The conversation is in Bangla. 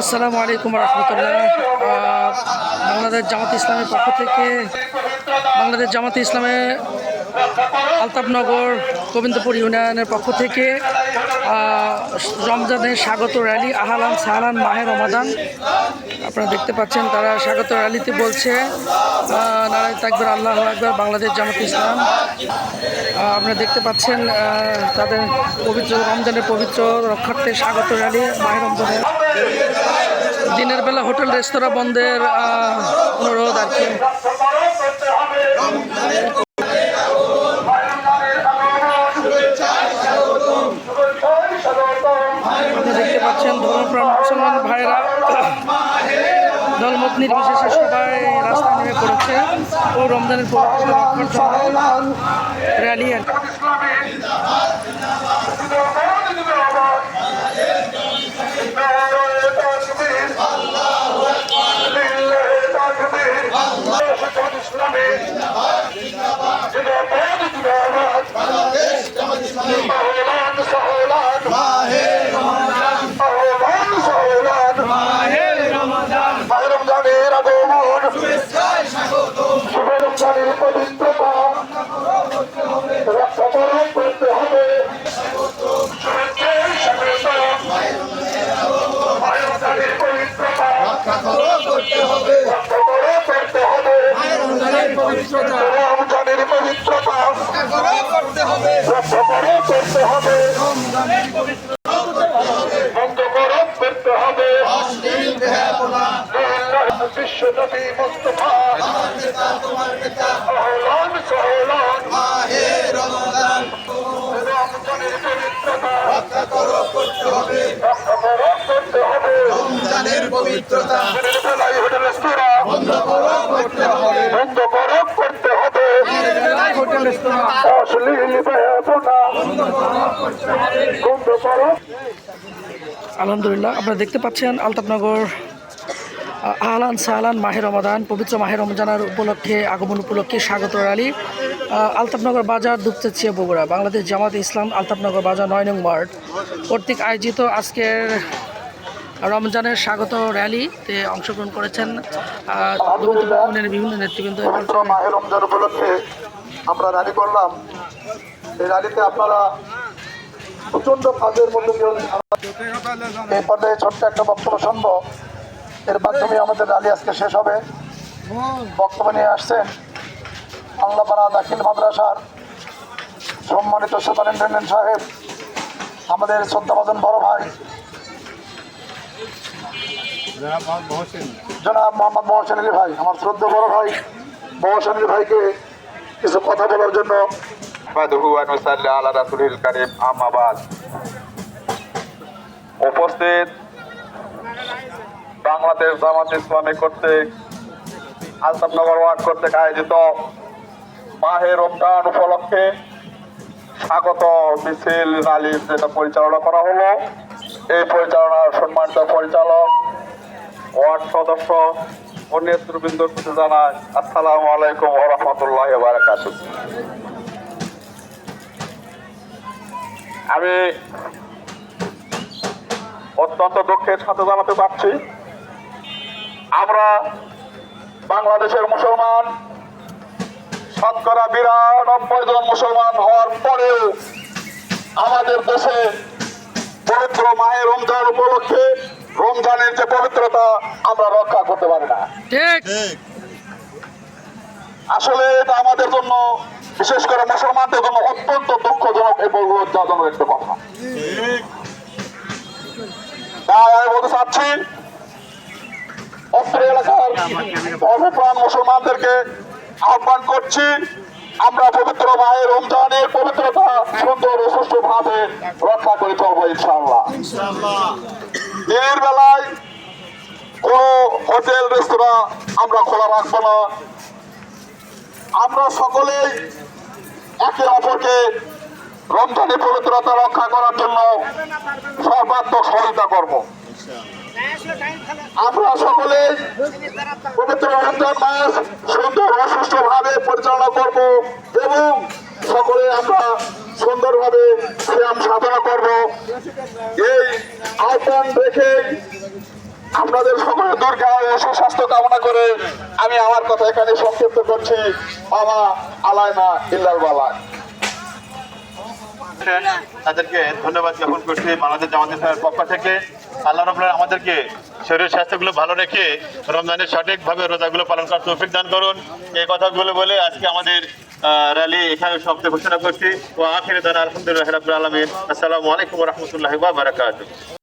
আসসালামু আলাইকুম রহমতুল্লাহ। বাংলাদেশ জামাত ইসলামের পক্ষ থেকে বাংলাদেশ জামাত ইসলামে আলতাফনগর গোবিন্দপুর ইউনিয়নের পক্ষ থেকে রমজানের স্বাগত র্যালি আহালান সাহালান মাহের রমাদান। আপনারা দেখতে পাচ্ছেন তারা স্বাগত র্যালিতে বলছে আহ, নারায় তাকবর আল্লাহ আকবর বাংলাদেশ জামাত ইসলাম। আপনারা দেখতে পাচ্ছেন তাদের পবিত্র রমজানের পবিত্র রক্ষার্থে স্বাগত র্যালি মাহের রমজানের। দিনের বেলা হোটেল, রেস্তোরাঁ বন্ধের অনুরোধ আর কি। দেখতে পাচ্ছেন ধর্মপ্রাণ মুসলমান ভাইরা। দলমত নির্বিশেষে সবাই রাস্তায় নেমে পড়েছে। ও রমজানের র্যালি করতে হবে। রমজানের পবিত্রতা। রক্ষা করতে হবে মুস্তফা সাহলান রমজানের পবিত্রতা। রক্ষা করতে হবে রেস্তোরাঁ বন্ধ করো করতে হবে বন্ধ করতে হবে। অশ্লীল আলহামদুলিল্লাহ আপনারা দেখতে পাচ্ছেন আলতাফনগর আহলান সাহলান মাহের রমাদান পবিত্র মাহের রমজানের উপলক্ষে আগমন উপলক্ষে স্বাগত র্যালি। আহ, আলতাফনগর বাজার দুপচেচিয়া বগুড়া বাংলাদেশ জামাত ইসলাম আলতাফনগর বাজার নয় নং ওয়ার্ড। কর্তৃক আয়োজিত আজকের রমজানের স্বাগত র্যালিতে অংশগ্রহণ করেছেন বিভিন্ন নেতৃবৃন্দ রমজান উপলক্ষে আমরা র্যালি করলাম। এই র্যালিতে আপনারা প্রচণ্ড কাজের মধ্যে এই পর্যায়ে ছোট্ট একটা বক্তব্য শুনব। এর মাধ্যমে আমাদের র্যালি আজকে শেষ হবে। বক্তব্য নিয়ে আসছেন বাংলাপাড়া দাখিল মাদ্রাসার সম্মানিত সুপারিনটেন্ডেন্ট সাহেব, আমাদের শ্রদ্ধাভাজন বড় ভাই জনাব মোহাম্মদ মহসেন। আলী ভাই আমার শ্রদ্ধা বড় ভাই। মহসেন আলী ভাইকে কিছু কথা বলার জন্য নাহমাদুহু ওয়া নুসাল্লি আলা রাসূলিল কারীম আম্মা বাদ উপস্থিত বাংলাদেশ জামাত ইসলামী কর্তৃক আলতাফনগর ওয়ার্ড কর্তৃক আয়োজিত মাহে রমজান উপলক্ষে স্বাগত মিছিল র্যালি যেটা পরিচালনা করা হলো। এই পরিচালনার সম্মানিত পরিচালক ওয়ার্ড সদস্য নেতৃবৃন্দর প্রতি জানায় আসসালামু আলাইকুম ওয়া রাহমাতুল্লাহি ওয়া আমি অত্যন্ত দুঃখের সাথে জানাতে পারছি, আমরা বাংলাদেশের মুসলমান, শতকরা বিরানব্বই জন মুসলমান হওয়ার পরেও আমাদের দেশে পবিত্র মায়ের রমজান উপলক্ষে রমজানের যে পবিত্রতা আমরা রক্ষা করতে পারি না। আসলে এটা আমাদের জন্য বিশেষ করে মুসলমানদের জন্য অত্যন্ত দুঃখজনক এবং লজ্জাজনক একটা কথা। তাই আমি বলতে চাচ্ছি অত্র এলাকার ধর্মপ্রাণ মুসলমানদেরকে আহ্বান করছি আমরা পবিত্র মায়ের রমজানের পবিত্রতা সুন্দর ও সুষ্ঠু ভাবে রক্ষা করে চলবো ইনশাআল্লাহ। দিনের বেলায় কোনো হোটেল রেস্তোরাঁ আমরা খোলা রাখব না। আমরা সকলেই একে অপরকে রমজানের পবিত্রতা রক্ষা করার জন্য সর্বাত্মক সহযোগিতা করব। আমরা সকলেই পবিত্র রমজান মাস এই আহ্বান দেখে আপনাদের সকলের দুর্গা ও সুস্বাস্থ্য কামনা করে আমি আমার কথা এখানে সংক্ষিপ্ত করছি। বাবা আলায় না ইল্লাল বালায় তাদেরকে ধন্যবাদ জ্ঞাপন করছি বাংলাদেশ জামাত ইসলামের পক্ষ থেকে। আল্লাহ রবুল্লাহ আমাদেরকে শরীর স্বাস্থ্যগুলো ভালো রেখে রমজানের সঠিকভাবে রোজাগুলো পালন করার তৌফিক দান করুন। এই কথাগুলো বলে আজকে আমাদের র্যালি এখানে শব্দ ঘোষণা করছি। ও আখিরে দান আলহামদুলিল্লাহ রাবুল আলমিন। আসসালামু আলাইকুম রহমতুল্লাহ বারাকাতুহু।